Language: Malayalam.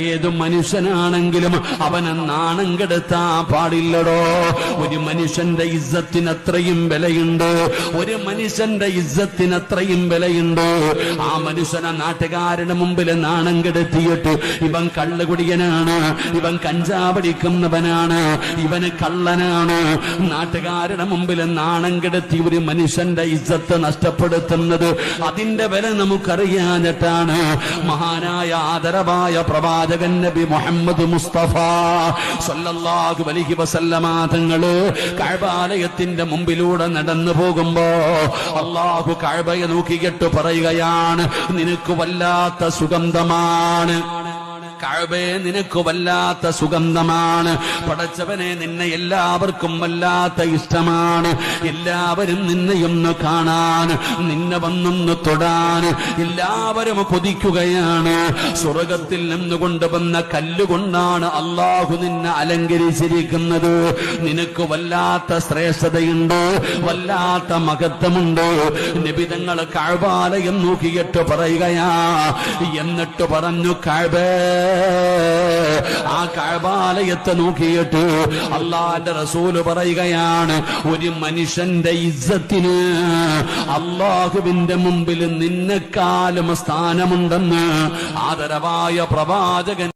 ഏത് മനുഷ്യനാണെങ്കിലും അവനെ നാണം കെടുത്താ പാടില്ലടോ. ഒരു മനുഷ്യന്റെ ഇജ്ജത്തിന് അത്രയും വിലയുണ്ട്. ഒരു മനുഷ്യന്റെ ഇജ്ജത്തിന് അത്രയും വിലയുണ്ട്. ആ മനുഷ്യനെ നാട്ടുകാരുടെ മുമ്പിൽ നാണം കെടുത്തിയിട്ട് ഇവൻ കള്ളുകുടിയനാണ് ഇവൻ കഞ്ചാവടിക്കുന്നവനാണ് ഇവന് കള്ളനാണ്. നാട്ടുകാരുടെ മുമ്പിൽ നാണം കെടുത്തി ഒരു മനുഷ്യന്റെ ഇജ്ജത്ത് നഷ്ടപ്പെടുത്തുന്നത് അതിന്റെ വില നമുക്കറിയാഞ്ഞിട്ടാണ്. മഹാനായ ആദരവായ പ്രവാചകൻ നബി മുഹമ്മദ് മുസ്തഫ സല്ലല്ലാഹു അലൈഹി വസല്ലമ തങ്ങൾ കഅബാലയത്തിന്റെ മുമ്പിലൂടെ നടന്നു പോകുമ്പോ അല്ലാഹു കഅബയെ നോക്കിയിട്ട് പറയുകയാണ് നിനക്ക് വല്ലാത്ത സുഗന്ധമാണ്. കഅബയെ നിനക്ക് വല്ലാത്ത സുഗന്ധമാണ്. പടച്ചവനെ നിന്നെ എല്ലാവർക്കും വല്ലാത്ത ഇഷ്ടമാണ്. എല്ലാവരും നിന്നെയൊന്ന് കാണാൻ നിന്നെ വന്നൊന്ന് തൊടാൻ എല്ലാവരും കൊതിക്കുകയാണ് സ്വർഗത്തിൽ നിന്ന് കൊണ്ടുവന്ന കല്ലുകൊണ്ടാണ് അള്ളാഹു നിന്നെ അലങ്കരിച്ചിരിക്കുന്നത്. നിനക്ക് വല്ലാത്ത ശ്രേഷ്ഠതയുണ്ട് വല്ലാത്ത മഹത്വമുണ്ട്. നിബിതങ്ങൾ കാഴ്വാലയം നോക്കിയിട്ട് പറയുകയാ എന്നിട്ട് പറഞ്ഞു കഴബേ ആ കഴബാലയത്തെ നോക്കിയിട്ട് അള്ളാന്റെ റസൂൽ പറയുകയാണ് ഒരു മനുഷ്യന്റെ ഇജ്ജത്തിന് അള്ളാഹുവിന്റെ മുമ്പിൽ നിന്നെക്കാലും സ്ഥാനമുണ്ടെന്ന് ആദരവായ പ്രവാചകൻ